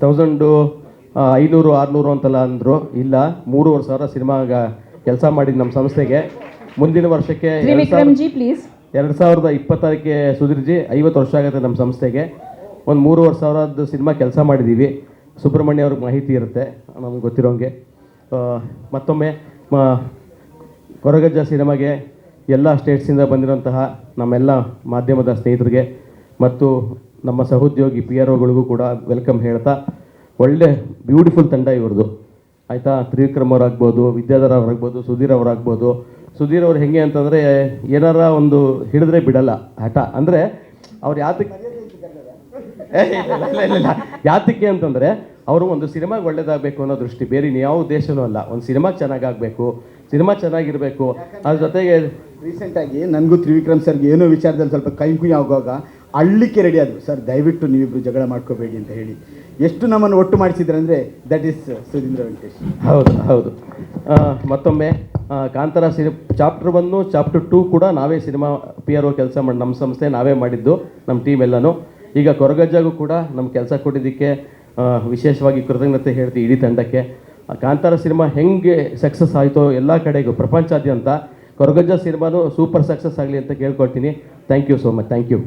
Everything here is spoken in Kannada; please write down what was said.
ತೌಸಂಡು ಐನೂರು ಆರುನೂರು ಅಂತೆಲ್ಲ ಅಂದರು. ಇಲ್ಲ ಮೂರುವರೆ ಸಾವಿರ ಸಿನಿಮಾಗ ಕೆಲಸ ಮಾಡಿದ್ದು ನಮ್ಮ ಸಂಸ್ಥೆಗೆ. ಮುಂದಿನ ವರ್ಷಕ್ಕೆ ಎರಡು ಪ್ಲೀಸ್ ಸಾವಿರದ ಇಪ್ಪತ್ತಾರಕ್ಕೆ ಸುಧೀರ್ಜಿ ಐವತ್ತು ವರ್ಷ ಆಗುತ್ತೆ ನಮ್ಮ ಸಂಸ್ಥೆಗೆ. ಒಂದು ಮೂರುವರೆ ಸಾವಿರದ್ದು ಸಿನಿಮಾ ಕೆಲಸ ಮಾಡಿದ್ದೀವಿ ಸುಬ್ರಹ್ಮಣ್ಯ ಅವ್ರಿಗೆ ಮಾಹಿತಿ ಇರುತ್ತೆ ನಮ್ಗೆ ಗೊತ್ತಿರೋಂಗೆ. ಮತ್ತೊಮ್ಮೆ ಮ- ಕೊರಗಜ್ಜ ಸಿನಿಮಾಗೆ ಎಲ್ಲ ಸ್ಟೇಟ್ಸಿಂದ ಬಂದಿರೋಂತಹ ನಮ್ಮೆಲ್ಲ ಮಾಧ್ಯಮದ ಸ್ನೇಹಿತರಿಗೆ ಮತ್ತು ನಮ್ಮ ಸಹೋದ್ಯೋಗಿ ಪಿ ಆರ್ ಒಗಳಿಗೂ ಕೂಡ ವೆಲ್ಕಮ್ ಹೇಳ್ತಾ, ಒಳ್ಳೆ ಬ್ಯೂಟಿಫುಲ್ ತಂಡ ಇವ್ರದ್ದು. ಆಯಿತಾ? ತ್ರಿವಿಕ್ರಮ್ ಅವರಾಗ್ಬೋದು, ವಿದ್ಯಾಧರ ಅವರಾಗ್ಬೋದು, ಸುಧೀರ್ ಅವರಾಗ್ಬೋದು. ಸುಧೀರ್ ಅವ್ರು ಹೆಂಗೆ ಅಂತಂದರೆ, ಏನಾರ ಒಂದು ಹಿಡಿದ್ರೆ ಬಿಡಲ್ಲ ಹಠ. ಅಂದರೆ, ಅವ್ರು ಯಾತಕ್ಕೆ ಇಲ್ಲ. ಯಾತಕ್ಕೆ ಅಂತಂದರೆ, ಅವರು ಒಂದು ಸಿನಿಮಾಗೆ ಒಳ್ಳೇದಾಗಬೇಕು ಅನ್ನೋ ದೃಷ್ಟಿ. ಬೇರೆ ಯಾವ ಉದ್ದೇಶನೂ ಅಲ್ಲ. ಒಂದು ಸಿನಿಮಾ ಚೆನ್ನಾಗಾಗಬೇಕು, ಸಿನಿಮಾ ಚೆನ್ನಾಗಿರಬೇಕು. ಅದ್ರ ಜೊತೆಗೆ ರೀಸೆಂಟಾಗಿ ನನಗೂ ತ್ರಿವಿಕ್ರಮ್ ಸರ್ಗೆ ಏನೋ ವಿಚಾರದಲ್ಲಿ ಸ್ವಲ್ಪ ಕೈ ಕುಯ್ ಆಗುವಾಗ ಅಳ್ಳಿಕ್ಕೆ ರೆಡಿ ಆದರು ಸರ್, ದಯವಿಟ್ಟು ನೀವಿಬ್ರು ಜಗಳ ಮಾಡ್ಕೋಬೇಡಿ ಅಂತ ಹೇಳಿ. ಎಷ್ಟು ನಮ್ಮನ್ನು ಒಟ್ಟು ಮಾಡಿಸಿದ್ರೆ ಅಂದರೆ ದಟ್ ಈಸ್ ಸುಧೀಂದ್ರ ವೆಂಕಟೇಶ್. ಹೌದು ಹೌದು. ಮತ್ತೊಮ್ಮೆ ಕಾಂತಾರ ಸಿನಿ ಚಾಪ್ಟರ್ ಒನ್ನು ಚಾಪ್ಟರ್ ಟೂ ಕೂಡ ನಾವೇ ಸಿನಿಮಾ ಪಿ ಆರ್ ಒ ಕೆಲಸ ಮಾಡಿ, ನಮ್ಮ ಸಂಸ್ಥೆ ನಾವೇ ಮಾಡಿದ್ದು, ನಮ್ಮ ಟೀಮ್ ಎಲ್ಲನೂ. ಈಗ ಕೊರಗಜ್ಜಾಗೂ ಕೂಡ ನಮ್ಮ ಕೆಲಸ ಕೊಟ್ಟಿದ್ದಕ್ಕೆ ವಿಶೇಷವಾಗಿ ಕೃತಜ್ಞತೆ ಹೇಳ್ತೀವಿ ಇಡೀ ತಂಡಕ್ಕೆ. ಕಾಂತಾರ ಸಿನಿಮಾ ಹೆಂಗೆ ಸಕ್ಸಸ್ ಆಯಿತೋ ಎಲ್ಲ ಕಡೆಗೂ, ಪ್ರಪಂಚಾದ್ಯಂತ ಕೊರಗಜ್ಜ ಸಿನಿಮಾನು ಸೂಪರ್ ಸಕ್ಸಸ್ ಆಗಲಿ ಅಂತ ಕೇಳ್ಕೊಳ್ತೀನಿ. Thank you so much thank you